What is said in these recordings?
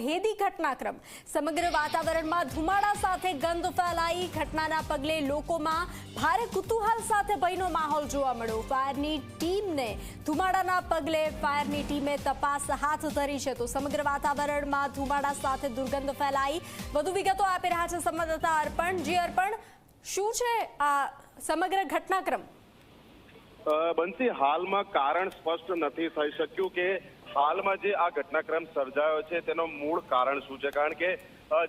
ભેદી ઘટનાક્રમ. સમગ્ર વાતાવરણમાં ધુમાડા સાથે ગંધ ફેલાઈ. ઘટનાના પગલે લોકોમાં ભારે કુતૂહલ સાથે ભયનો માહોલ જોવા મળ્યો. ફાયરની ટીમને ધુમાડાના પગલે ફાયરની ટીમે તપાસ હાથ ધરી છે તો સમગ્ર વાતાવરણમાં ધુમાડા સાથે દુર્ગંધ ફેલાઈ. વધુ વિગતો આપી રહ્યા છે સંવાદદાતા અર્પણ. જે અર્પણ, શું છે આ સમગ્ર ઘટનાક્રમ? બંસી, હાલમાં કારણ સ્પષ્ટ નથી થઈ શક્યું કે હાલમાં જે આ ઘટનાક્રમ સર્જાયો છે, તેનો મૂળ કારણ શું છે? કારણ કે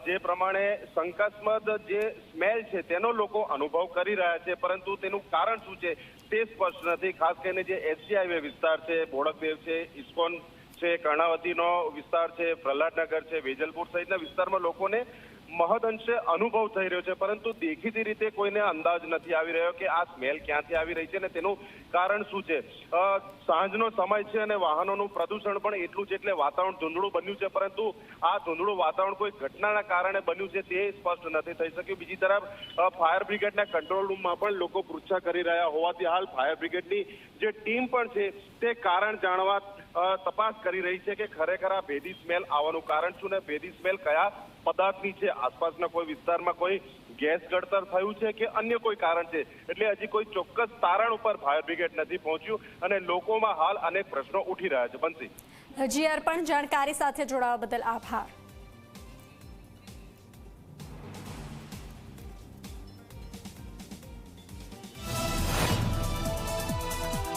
જે પ્રમાણે શંકાસ્પદ જે સ્મેલ છે, તેનો લોકો અનુભવ કરી રહ્યા છે, પરંતુ તેનું કારણ શું છે, તે સ્પષ્ટ નથી. ખાસ કરીને જે એસજી હાઈવે વિસ્તાર છે, બોડકદેવ છે, ઇસ્કોન છે, કર્ણાવતીનો વિસ્તાર છે, પ્રહલાદનગર છે, વેજલપુર સહિતના વિસ્તારમાં લોકોને મહદઅંશે અનુભવ થઈ રહ્યો છે, પરંતુ દેખીતી રીતે કોઈને અંદાજ નથી આવી રહ્યો કે આ સ્મેલ ક્યાંથી આવી રહી છે અને તેનું કારણ શું છે. સાંજનો સમય છે અને વાહનોનું પ્રદૂષણ પણ એટલું જ એટલે વાતાવરણ ધૂંધળું બન્યું છે, પરંતુ આ ધૂંધળું વાતાવરણ કોઈ ઘટનાના કારણે બન્યું છે તે સ્પષ્ટ નથી થઈ શક્યું. બીજી તરફ ફાયર બ્રિગેડના કંટ્રોલ રૂમમાં પણ લોકો પૃચ્છા કરી રહ્યા હોવાથી હાલ ફાયર બ્રિગેડની જે ટીમ પણ છે તે કારણ જાણવા તપાસ કરી રહી છે કે ખરેખર આ ભેદી સ્મેલ આવવાનું કારણ શું ને ભેદી સ્મેલ કયા પદાર્થની છે? આસપાસના કોઈ વિસ્તારમાં કોઈ ગેસ ગળતર થયું છે કે અન્ય કોઈ કારણ છે? એટલે હજી કોઈ ચોક્કસ તારણ ઉપર ફાયર બ્રિગેડ નથી પહોંચ્યું અને લોકોમાં હાલ અનેક પ્રશ્નો ઉઠી રહ્યા છે. બંસી. હજી અર્પણ જાણકારી સાથે જોડાવા બદલ આભાર.